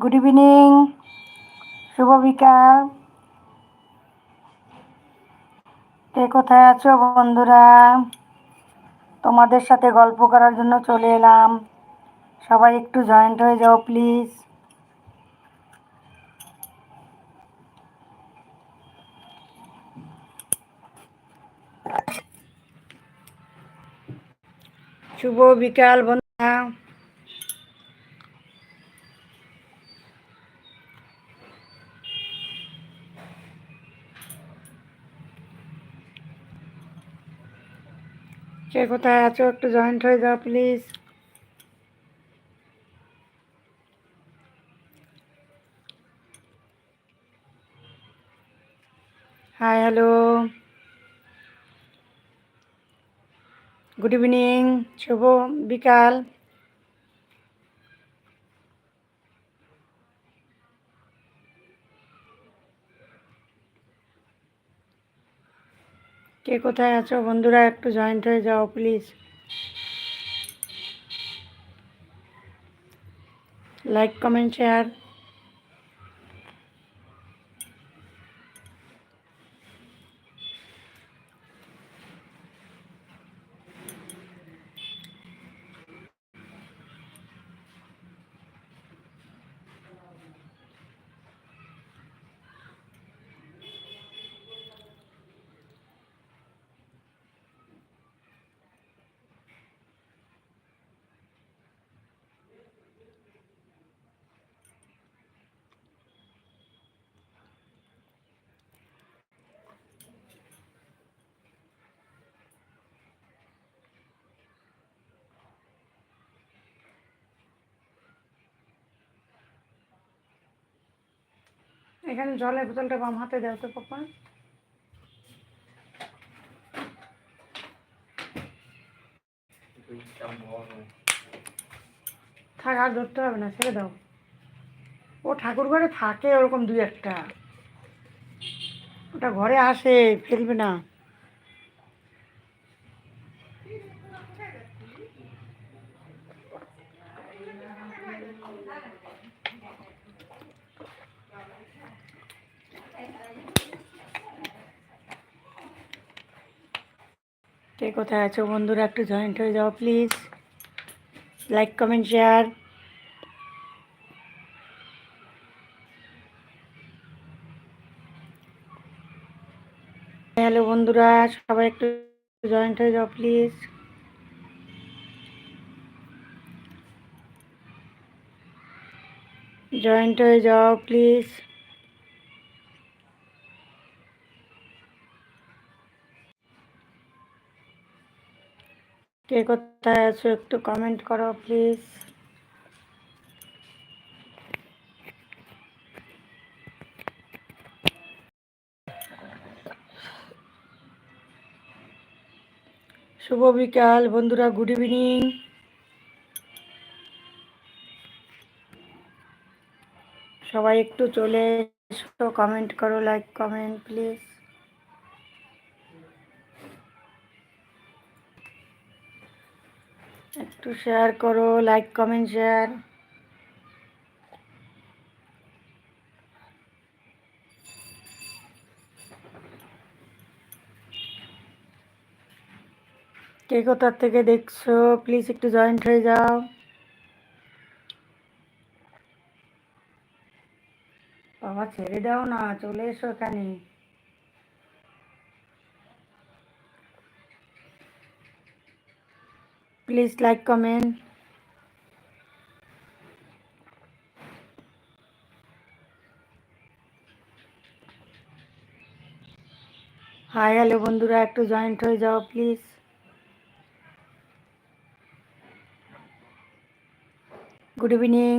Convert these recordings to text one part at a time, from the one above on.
Good evening শুভ বিকাল. কে কোথায় আছো বন্ধুরা? তোমাদের সাথে গল্প করার জন্য চলে এলাম। সবাই একটু জয়েন্ট হয়ে যাও প্লিজ শুভ বিকাল বন্ধুরা কে কোথায় আছো? একটু জয়েন্ট হয়ে যাও please hi hello good evening শুভ বিকাল কে কোথায় আছো? বন্ধুরা একটু জয়েন্ট হয়ে যাও প্লিজ লাইক কমেন্ট শেয়ার এখানে জলের বোতলটা বাম হাতে দাও তো, পাপা। থাক, আর ধরতে হবে না, ছেড়ে দাও। ও ঠাকুর ঘরে থাকে ওরকম দুই একটা। ওটা ঘরে আসে, ফেলবে না। কোথায় আছো বন্ধুরা? একটু জয়েন্ট হয়ে যাও please like comment share hello বন্ধুরা, সবাই একটু জয়েন্ট হয়ে যাও প্লিজ জয়েন্ট হয়ে যাও প্লিজ কে কোথায় আছো একটু কমেন্ট করো প্লিজ শুভ বিকাল, বন্ধুরা গুড ইভিনিং সবাই একটু চলে এসো কমেন্ট করো লাইক কমেন্ট প্লিজ একটু শেয়ার করো লাইক কমেন্ট শেয়ার কে কোথার থেকে দেখছ? প্লিজ একটু জয়েন্ট হয়ে যাও। বাবা, ছেড়ে দাও না, চলে এসো এখানে। Please like comment hi hello বন্ধুরা একটু জয়েন্ট হয়ে যাও please good evening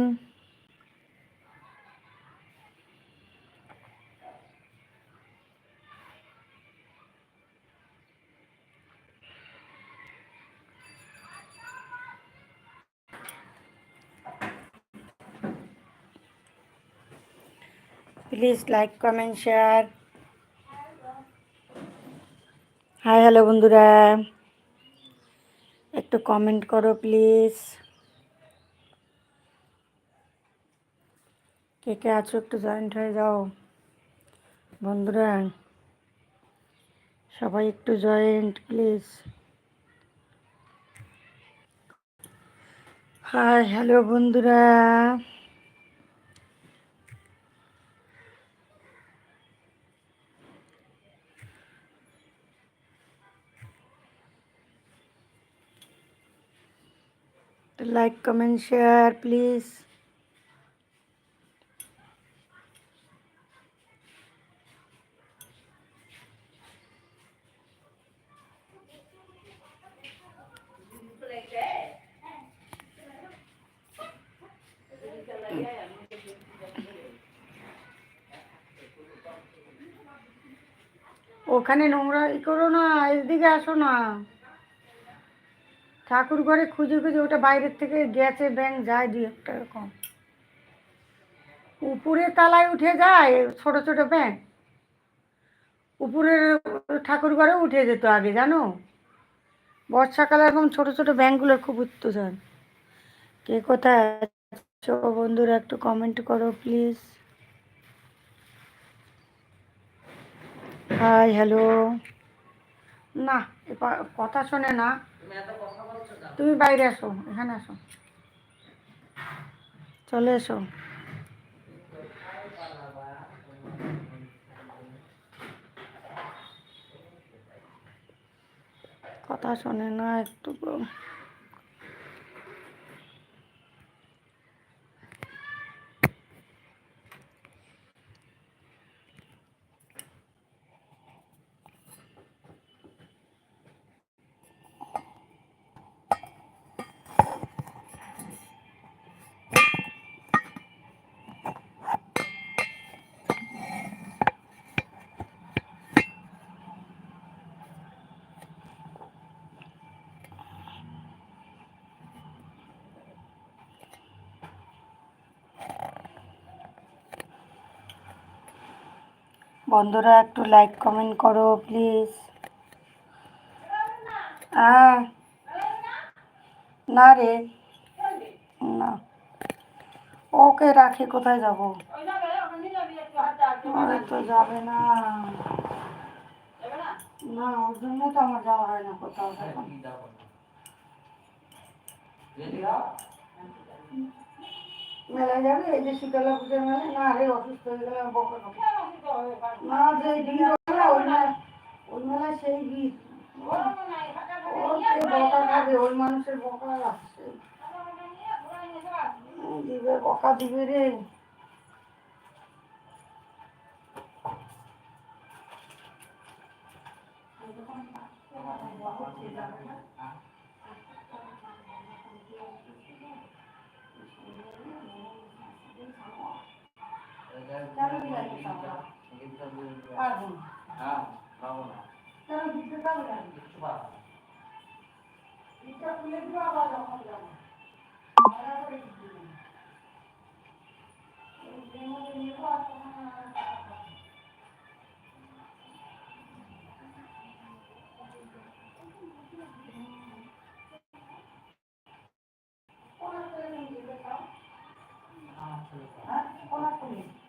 please like comment share hi hello বন্ধুরা। একটু কমেন্ট করো প্লিজ কে কে আছো একটু জয়েন্ট হয়ে যাও? বন্ধুরা, সবাই একটু জয়েন্ট প্লিজ হাই হ্যালো বন্ধুরা। লাইক কমেন্ট শেয়ার প্লিজ ওখানে নোংরা ই করো না এদিকে আসো না। ঠাকুর ঘরে খুঁজে খুঁজে ওটা বাইরের থেকে গেছে ব্যাংক যায় দুই একটা এরকম। উপরে তালায় উঠে যায় ছোট ছোট ব্যাংক উপরের ঠাকুর ঘরে উঠে যেত আগে, জানো? বর্ষাকালে এরকম ছোট ছোট ব্যাংকগুলোর খুব উত্তেজন। কে কোথায় আছো বন্ধুরা, একটু কমেন্ট করো প্লিজ হাই হ্যালো না কথা শোনে না। তুমি বাইরে আসো এখানে আসো চলে এসো। কথা শোনে না একটু। বন্ধুরা, একটু লাইক কমেন্ট করো প্লিজ না রে। না। ওকে রাখি, কোথায় যাব? তো যাবে না। না, ওর জন্য তো আমার যাওয়া হয় না কোথাও। মেলায় যাবে? এই যে শীতলা পুজোর মেলায়? না রে, অসুস্থ হয়ে গেলে বকা। না যে মেলা ওই মেলা ওই মেলায় সেই ওর বকা খাবে ওই মানুষের বকা আসছে দিবে। বকা দিবে রে। পারব না কেন দিতে পারবে না দিতে খুলে দিও আবার যখন যাব ভাড়া করে দিতে হবে। এই যে মধ্যে নেব আর তখন আর টাকা পাবো। কোন ছেলে নিয়ে যেতে চাও? হ্যাঁ? কোন ছেলে? কোন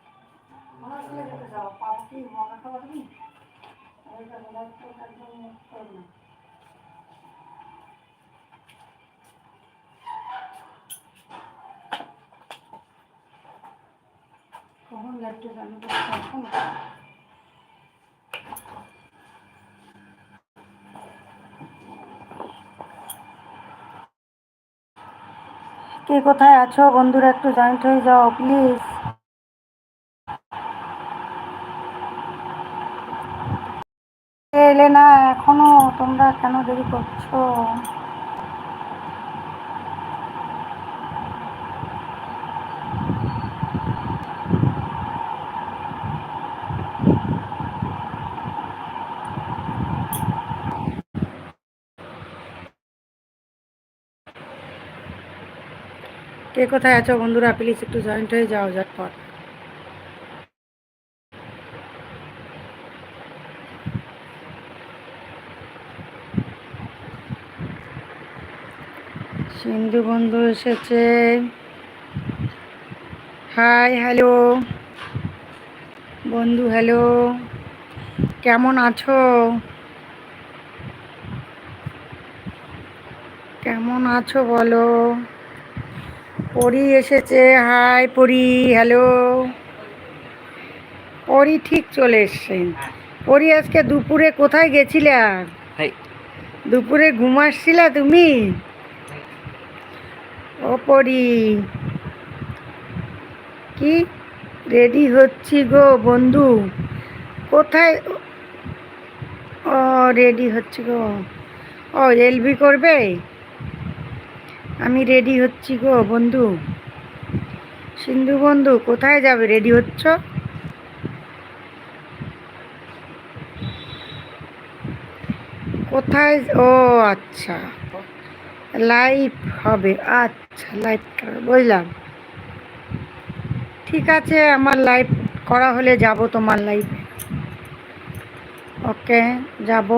কে কোথায় আছো? বন্ধুরা একটু জয়েন্ট হয়ে যাও প্লিজ এলে না, এখনও তোমরা কেন দেরি করছ? কে কোথায় আছো বন্ধুরা? প্লিজ একটু জয়েন্ট হয়ে যাও, ঝটপট। সিন্ধু বন্ধু এসেছে। হাই হ্যালো বন্ধু হ্যালো কেমন আছো? কেমন আছো বলো? পরি এসেছে। হাই পরি হ্যালো পরি ঠিক চলে এসছে। পরি আজকে দুপুরে কোথায় গেছিলে? হাই। দুপুরে ঘুমাচ্ছিলা তুমি? ও পরি কি রেডি হচ্ছি গো বন্ধু? কোথায় ও রেডি হচ্ছি গো। ও এলবি করবে? আমি রেডি হচ্ছি গো বন্ধু। সিন্ধু বন্ধু, কোথায় যাবে? রেডি হচ্ছ? কোথায়? ও আচ্ছা। লাইভ হবে। আচ্ছা লাইভ বুঝলাম। ঠিক আছে, আমার লাইভ করা হলে যাব তোমার লাইভে ওকে যাব।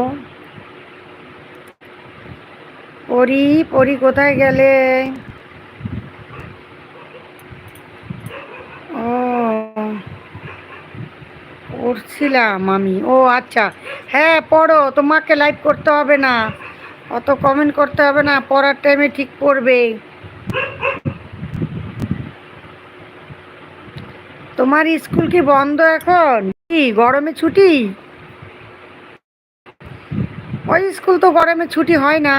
পরি পরি কোথায় গেলে? ও, পড়ছিলাম আমি। ও আচ্ছা। হ্যাঁ পড়ো, তোমাকে লাইভ করতে হবে না। অত কমেন্ট করতে হবে না, পড়ার টাইমে ঠিক পড়বে। তোমার স্কুল কি বন্ধ এখন? কি, গরমে ছুটি? ওই স্কুল তো গরমে ছুটি হয় না।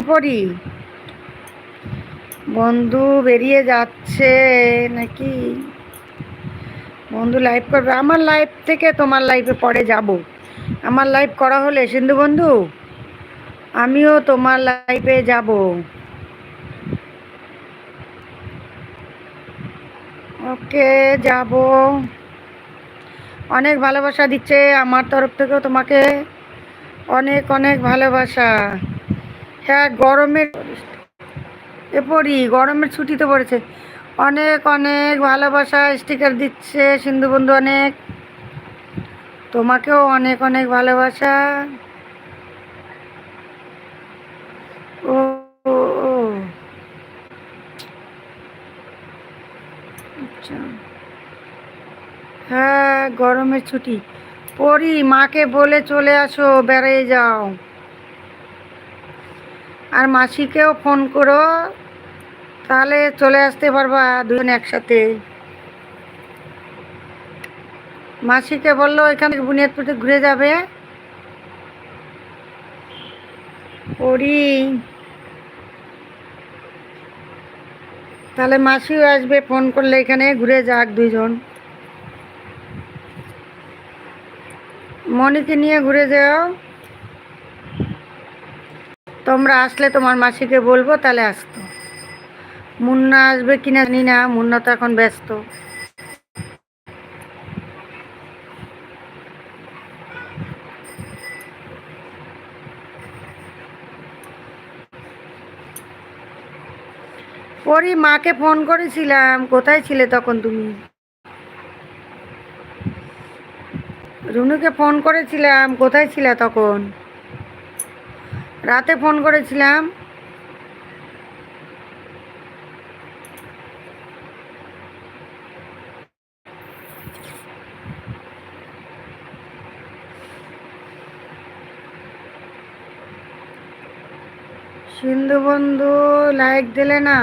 ওপরি বন্ধু বেরিয়ে যাচ্ছে নাকি? বন্ধু লাইভ করবে। আমার লাইভ থেকে তোমার লাইভে পরে যাব। আমার লাইভ করা হলে, সিন্ধু বন্ধু? আমিও তোমার লাইভে যাব। ওকে যাব। অনেক ভালোবাসা দিচ্ছে আমার তরফ থেকেও তোমাকে। অনেক অনেক ভালোবাসা। হ্যাঁ গরমের এরপরই, গরমের ছুটিতে পড়েছে। অনেক অনেক ভালোবাসা স্টিকার দিচ্ছে সিন্ধু বন্ধু অনেক। তোমাকেও অনেক অনেক ভালোবাসা। ও। আচ্ছা। হ্যাঁ গরমের ছুটি। পড়ি মাকে বলে চলে আসো বেড়িয়ে যাও। আর মাসিকেও ফোন করো, তাহলে চলে আসতে পারবা দুজন একসাথে। মাসিকে বলল এখানে বুনিয়াদপুরে ঘুরে যাবে। পড়ি তাহলে মাসিও আসবে, ফোন করলে এখানে ঘুরে যাক দুইজন। মনিকে নিয়ে ঘুরে যাও। তোমরা আসলে তোমার মাসিকে বলব, তাহলে আসতো। মুন্না আসবে কিনা জানি না, মুন্না তো এখন ব্যস্ত। পরি মাকে ফোন করেছিলাম, কোথায় ছিলে তখন তুমি? রুনুকে ফোন করেছিলাম, কোথায় ছিলে তখন? রাতে ফোন করেছিলাম। সিন্ধু বন্ধু লাইক দিলে না?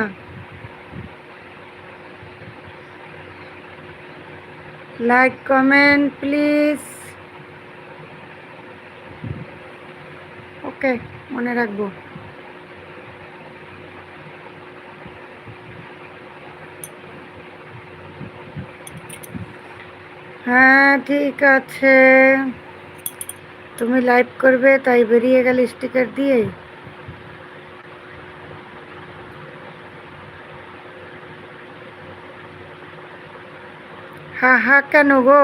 লাইক কমেন্ট প্লিজ ওকে মনে রাখব। হ্যাঁ ঠিক আছে। তুমি লাইভ করবে, তাই বেরিয়ে গেলে স্টিকার দিয়ে। হা হা কেন গো?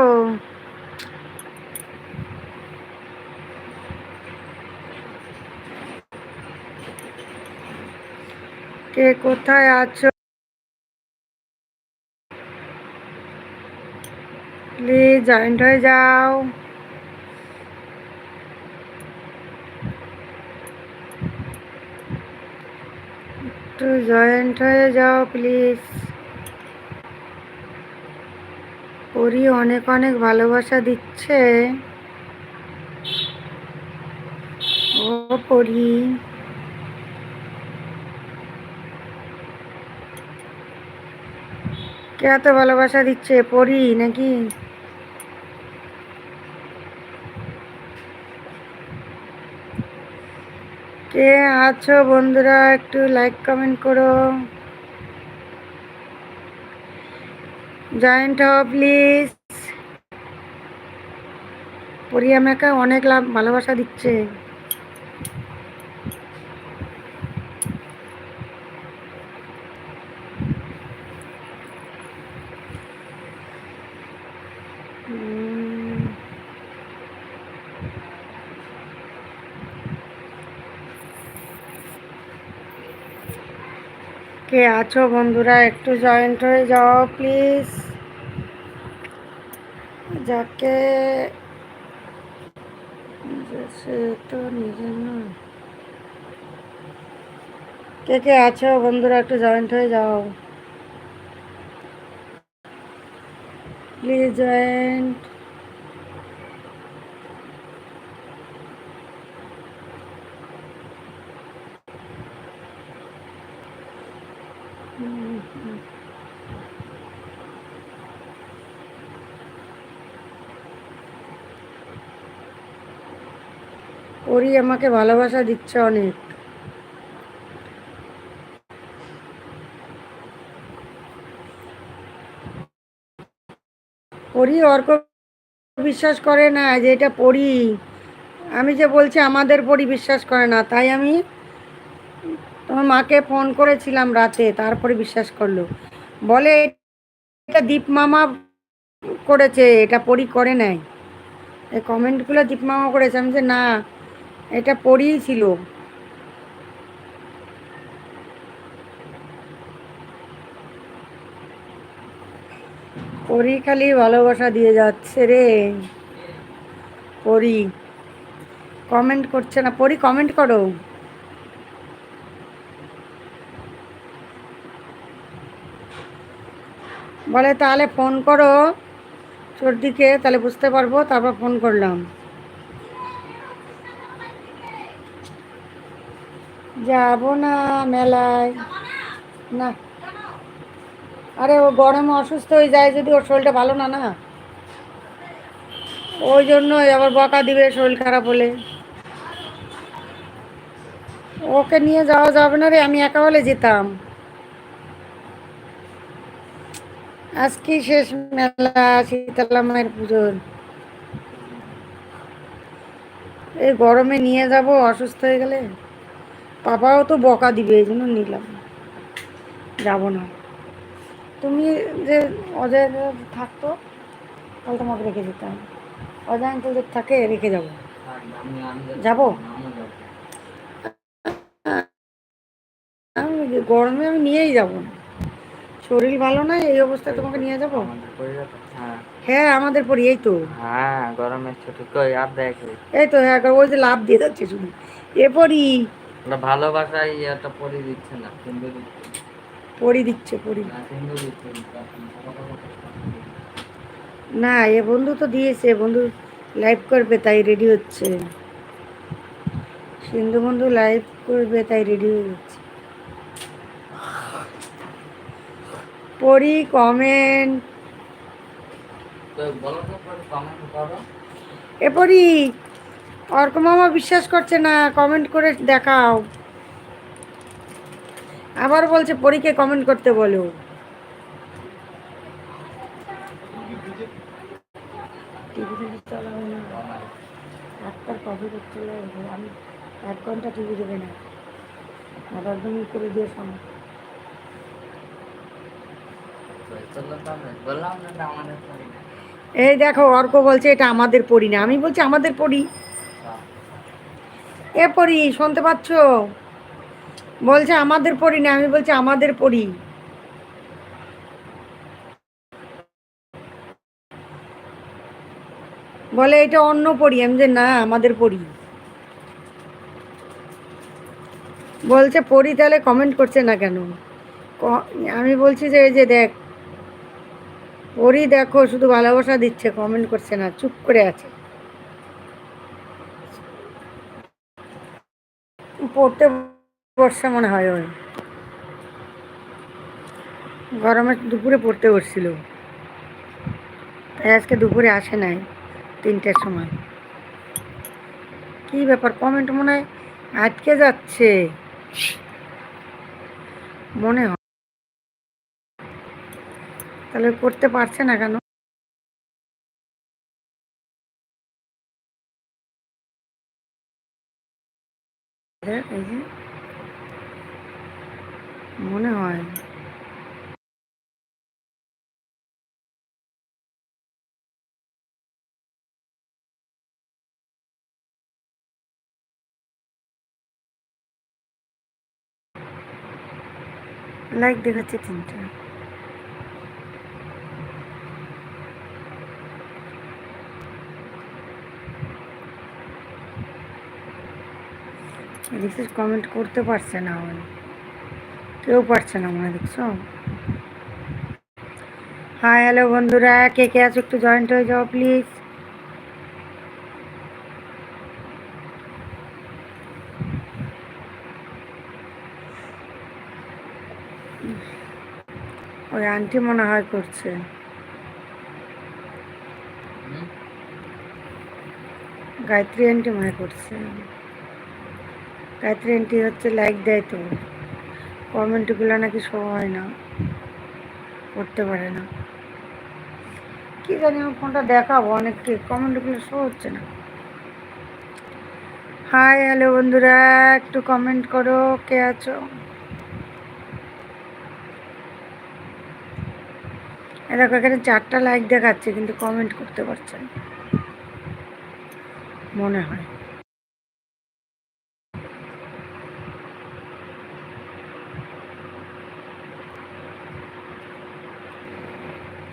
কে কোথায় আছো? প্লিজ জয়েন্ট হয়ে যাও। একটু জয়েন্ট হয়ে যাও, প্লিজ। পরি অনেক অনেক ভালোবাসা দিচ্ছে। ও পরি। কে এত ভালোবাসা দিচ্ছে, পরি নাকি? কে আছো বন্ধুরা, একটু লাইক কমেন্ট করো। জয়েন্ট হও প্লিজ পরিয়া মেকা অনেক লাভ ভালোবাসা দিচ্ছে। কে আছো বন্ধুরা? একটু জয়েন্ট হয়ে যাও প্লিজ যাকে সে তো নিজের নয়। কে কে আছো বন্ধুরা? একটু জয়েন্ট হয়ে যাও। প্লিজ জয়েন্ট ওরি আমাকে ভালোবাসা দিচ্ছে অনেক। পড়ি অর্ক বিশ্বাস করে না যে এটা পড়ি। আমি যে বলছি আমাদের পড়ি বিশ্বাস করে না, তাই আমি তোমার মাকে ফোন করেছিলাম রাতে, তারপরে বিশ্বাস করল। বলে এটা দীপ মামা করেছে, এটা পড়ি করে নাই। এই কমেন্টগুলো দীপ মামা করেছে, আমি যে না এটা পড়িই ছিল। পরি খালি ভালোবাসা দিয়ে যাচ্ছে রে। পরি কমেন্ট করছে না। পরি কমেন্ট করো। বলে তাহলে ফোন করো সর্দিকে তাহলে বুঝতে পারব, তারপর ফোন করলাম। যাব না মেলায়। না। আরে ও গরমে অসুস্থ হয়ে যায় যদি ওর শরীরটা ভালো না না। ওই জন্যই আবার বকা দিবে শরীর খারাপ হলে। ওকে নিয়ে যাওয়া যাবে না রে, আমি একা হলে যেতাম। আজকে শেষ মেলা, শীতলা মায়ের পুজোর। এই গরমে নিয়ে যাব, অসুস্থ হয়ে গেলে। পাপাও তো বকা দিবে এই জন্য নিলাম। যাব না। তুমি যে অজয় থাকতো তাহলে তোমাকে রেখে দিতাম অজয় আঙ্কেল যদি থাকে রেখে যাব। যাব? আমি গরমে আমি নিয়েই যাব না। শরীর ভালো না এই অবস্থায় তোমাকে নিয়ে যাব? হ্যাঁ হ্যাঁ আমাদের পরি এই তো। হ্যাঁ গরমের ছুটি কই আর দেখে। এই তো হ্যাঁ ওই যে লাভ দিয়ে যাচ্ছে শুধু। এ পরি ভালোবাসায় একটা পরি দিচ্ছে না সিন্ধু দিচ্ছে দিচ্ছে পরি। না না এ বন্ধু তো দিয়েছে বন্ধু লাইভ করবে তাই রেডি হচ্ছে। সিন্ধু বন্ধু লাইভ করবে তাই রেডি হয়ে যাচ্ছে। পড়ি কমেন্ট এ পড়ি অর্ক মামা বিশ্বাস করছে না কমেন্ট করে দেখাও। আবার বলছে, পরীকে কমেন্ট করতে বলো। এক ঘণ্টা করে দিয়ে এই দেখো, অর্ক বলছে, এটা আমাদের পড়ি না। আমি বলছি, আমাদের পড়ি এ পড়ি শুনতে পাচ্ছ? বলছে, আমাদের পড়ি না, আমি বলছি, আমাদের পড়ি বলে, এটা অন্য পড়ি আমি যে, না, আমাদের পড়ি বলছে পড়ি তাহলে কমেন্ট করছে না কেন? আমি বলছি যে, এই যে, দেখ পড়ি দেখো, শুধু ভালোবাসা দিচ্ছে কমেন্ট করছে না, চুপ করে আছে। পড়তে বসছে মনে হয় ওই। গরমে দুপুরে পড়তে বসছিল। আজকে দুপুরে আসে নাই, তিনটের সময়। কি ব্যাপার কমেন্ট মনে হয় আটকে যাচ্ছে। মনে হয়। তাহলে করতে পারছে না কেন দেখ, এই যে মনে হয় লাইক দেখাচ্ছে তিনটা। দেখছিস কমেন্ট করতে পারছে না ওই কেউ পারছে না মনে হয়, দেখছ? হাই হ্যালো বন্ধুরা, কে কে আছো? একটু জয়েন্ট হয়ে যাও প্লিজ ওই আন্টি মনে হয় করছে। গায়ত্রী আন্টি মনে করছে। গায়ত্রী আন্টি হচ্ছে লাইক দেয় তো। কমেন্টগুলো নাকি শো হয় না। করতে পারে না। কি জানি আমার ফোনটা দেখাবো অনেককে। কমেন্টগুলো শো হচ্ছে না। হাই হ্যালো বন্ধুরা, একটু কমেন্ট করো। কে আছো? দেখো এখানে চারটা লাইক দেখাচ্ছে কিন্তু কমেন্ট করতে পারছে না। মনে হয়।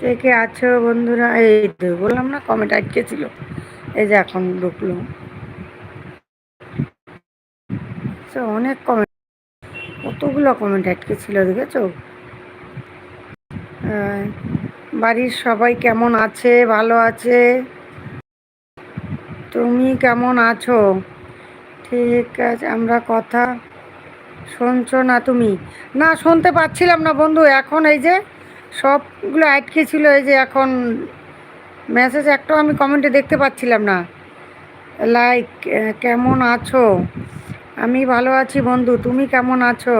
কে কে আছো বন্ধুরা? এই বললাম না কমেন্ট আটকে ছিল। এই যে এখন ঢুকলো। অনেক কমেন্ট কতগুলো কমেন্ট আটকে ছিল দেখেছ? আহ, বাড়ির সবাই কেমন আছে? ভালো আছে? তুমি কেমন আছো? ঠিক আছে, আমরা কথা শুনছো না তুমি? না, শুনতে পাচ্ছিলাম না বন্ধু। এখন এই যে সবগুলো আটকে ছিল, এই যে এখন মেসেজ একটাও আমি কমেন্টে দেখতে পাচ্ছিলাম না। লাইক কেমন আছো? আমি ভালো আছি বন্ধু, তুমি কেমন আছো?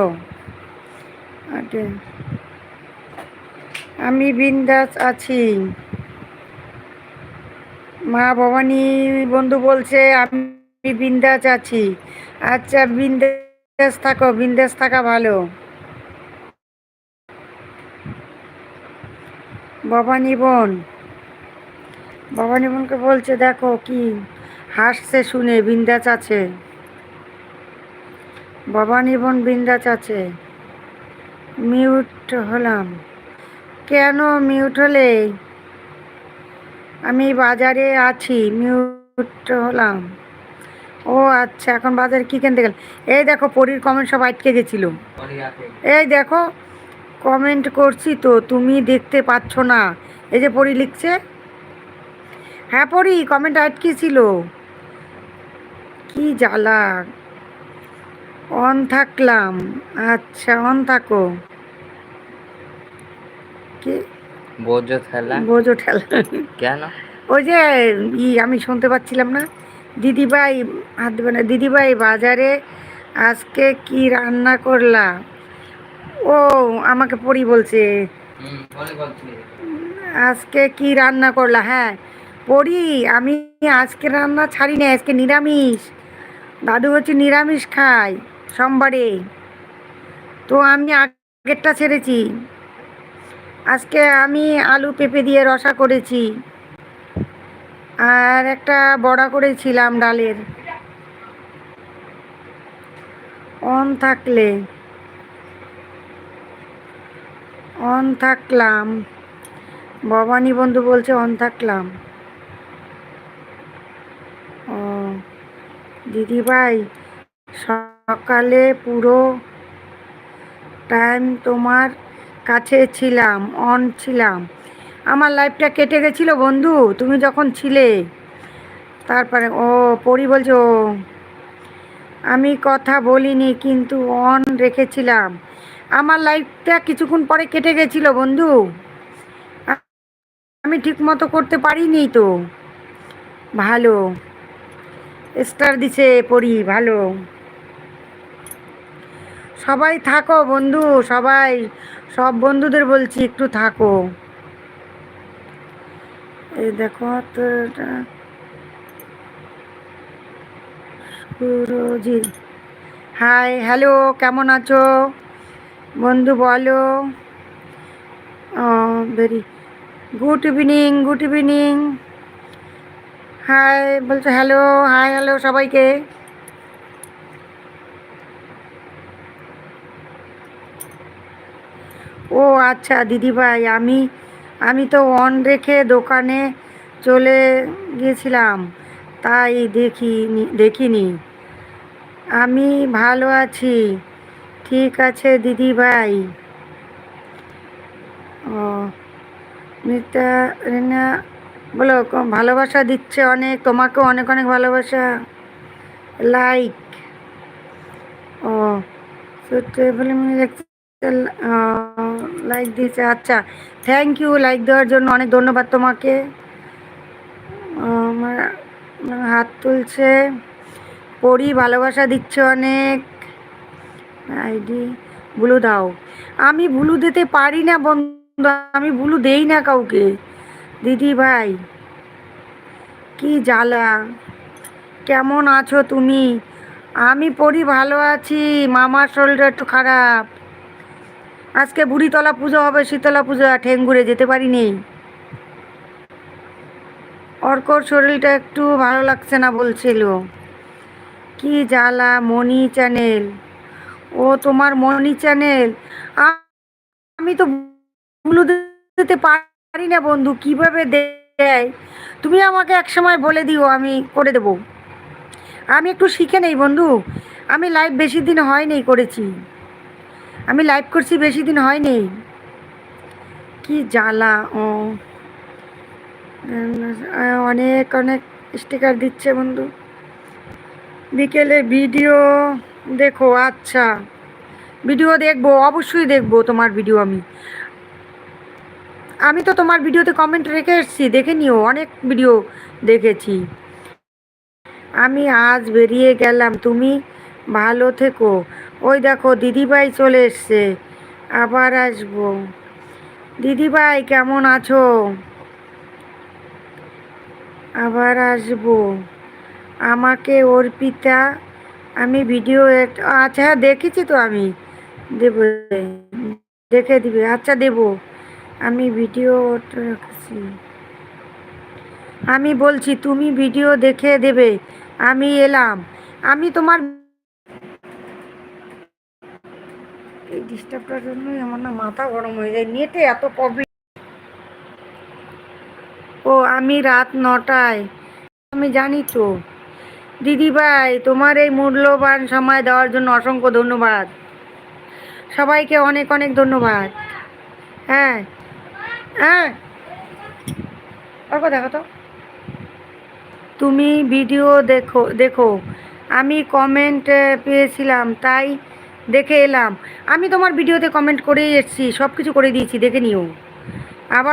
আগে আমি বিন্দাস আছি। মা ভবানী বন্ধু বলছে, আমি বিন্দাস আছি। আচ্ছা বিন্দাস থাকো, বিন্দাস থাকা ভালো। ভবানী বোন, ভবানী বোনকে বলছে, দেখো কি হাসছে শুনে, বিন্দাস আছে। ভবানী বোন, বিন্দাস আছে। মিউট হলাম। কেন মিউট হলে? আমি বাজারে আছি মিউট হলাম। ও আচ্ছা এখন বাজারে কী কিনতে গেল? এই দেখো, পরীর কমেন্ট সব আটকে গেছিল। এই দেখো কমেন্ট করছি তো, তুমি দেখতে পাচ্ছ না। এই যে পড়ি লিখছে। হ্যাঁ পড়ি কমেন্ট আটকে ছিল কি জ্বালা। অন থাকলাম। আচ্ছা অন থাকো। কি? বোঝো খেলা বোঝো ঠেলা। কেন? ওই যে ই আমি শুনতে পাচ্ছিলাম না। দিদিভাই হাত দেবে না। দিদিভাই বাজারে আজকে কি রান্না করলা? ও আমাকে পড়ি পরে বলছি। আজকে কি রান্না করলা? হ্যাঁ পড়ি আমি আজকে রান্না ছাড়ি না আজকে নিরামিষ। দাদু হচ্ছে নিরামিষ খাই সোমবারে। তো আমি আগেরটা ছেড়েছি। আজকে আমি আলু পেঁপে দিয়ে রসা করেছি। আর একটা বড়া করেছিলাম ডালের। অন থাকলে। অন থাকলাম। ভবানী বন্ধু বলছে অন থাকলাম। ও দিদি ভাই সকালে পুরো টাইম তোমার কাছে ছিলাম অন ছিলাম। আমার লাইফটা কেটে গেছিল বন্ধু, তুমি যখন ছিলে। তারপরে, ও, পরি বলছো আমি কথা বলিনি, কিন্তু অন রেখেছিলাম। আমার লাইফটা কিছুক্ষণ পরে কেটে গেছিল বন্ধু। আমি ঠিক মতো করতে পারিনি তো। ভালো। স্টার দিছে পড়ি ভালো। সবাই থাকো বন্ধু, সবাই। সব বন্ধুদের বলছি, একটু থাকো। এই দেখো তো এটা সুরজিৎ। হাই, হ্যালো, কেমন আছো? বন্ধু বলো। Very good evening good evening hi, বলছো, হ্যালো, হাই, হ্যালো সবাইকে। ও আচ্ছা দিদিভাই, আমি আমি তো অন রেখে দোকানে চলে গিয়েছিলাম তাই দেখি দেখিনি। আমি ভালো আছি, ঠিক আছে দিদিভাই। ও, মিতা রিনা, বলো ভালোবাসা দিচ্ছে অনেক তোমাকেও অনেক অনেক ভালোবাসা লাইক ও লাইক দিয়েছে আচ্ছা থ্যাংক ইউ লাইক দেওয়ার জন্য অনেক ধন্যবাদ তোমাকে। আমার আমার হাত তুলছে। পড়ি ভালোবাসা দিচ্ছে অনেক। আইডি ভুলু দাও। আমি ভুলু দিতে পারি না বন্ধু, আমি ভুলু দেই না কাউকে। দিদি ভাই, কি জ্বালা। কেমন আছো তুমি? আমি পড়ি ভালো আছি, মামার শরীরটা একটু খারাপ। আজকে বুড়িতলা পুজো হবে, শীতলা পুজো, আর ঠেঙ্গুরে যেতে পারিনি। অর্কর শরীরটা একটু ভালো লাগছে না বলছিল। কি জ্বালা মনি চ্যানেল। ও তোমার মনি চ্যানেল? আমি তো ব্লু দিতে পারি না বন্ধু, কীভাবে দেয়? তুমি আমাকে এক সময় বলে দিও, আমি করে দেবো। আমি একটু শিখে নেই বন্ধু, আমি লাইভ বেশি দিন হয়নি করেছি। আমি লাইভ করছি, বেশি দিন হয়নি। কি জ্বালা, ও। অনেক অনেক স্টিকার দিচ্ছে বন্ধু। বিকেলে ভিডিও দেখো আচ্ছা। ভিডিও দেখব, অবশ্যই দেখব তোমার ভিডিও আমি। আমি তো তোমার ভিডিওতে কমেন্ট রেখে এসেছি, দেখে নিও, অনেক ভিডিও দেখেছি। আমি আজ বেরিয়ে গেলাম, তুমি ভালো থেকো। ওই দেখো, দিদিভাই চলে এসছে। আবার আসব। দিদিভাই, কেমন আছো? আবার আসব। আমাকে অর্পিতা আমি ভিডিও আচ্ছা হ্যাঁ দেখেছি তো আমি। দেবো, দেখে দিবে। আচ্ছা দেব। আমি ভিডিও রাখছি। আমি বলছি, তুমি ভিডিও দেখে দেবে। আমি এলাম। আমি তোমার এই ডিস্টার্বটার জন্যই আমার না মাথা গরম হয়ে যায়। নেটে এত প্রবলেম ও, আমি রাত নটায়। আমি জানি তো। দিদিভাই তোমার এই মূল্যবান সময় দেওয়ার জন্য অসংখ্য ধন্যবাদ। সবাইকে অনেক অনেক ধন্যবাদ। হ্যাঁ হ্যাঁ। অল্প দেখো তো। তুমি ভিডিও দেখো দেখো। আমি কমেন্ট পেয়েছিলাম, তাই দেখে এলাম। আমি তোমার ভিডিওতে কমেন্ট করেই এসেছি সব কিছু করে দিয়েছি, দেখে নিও। আবার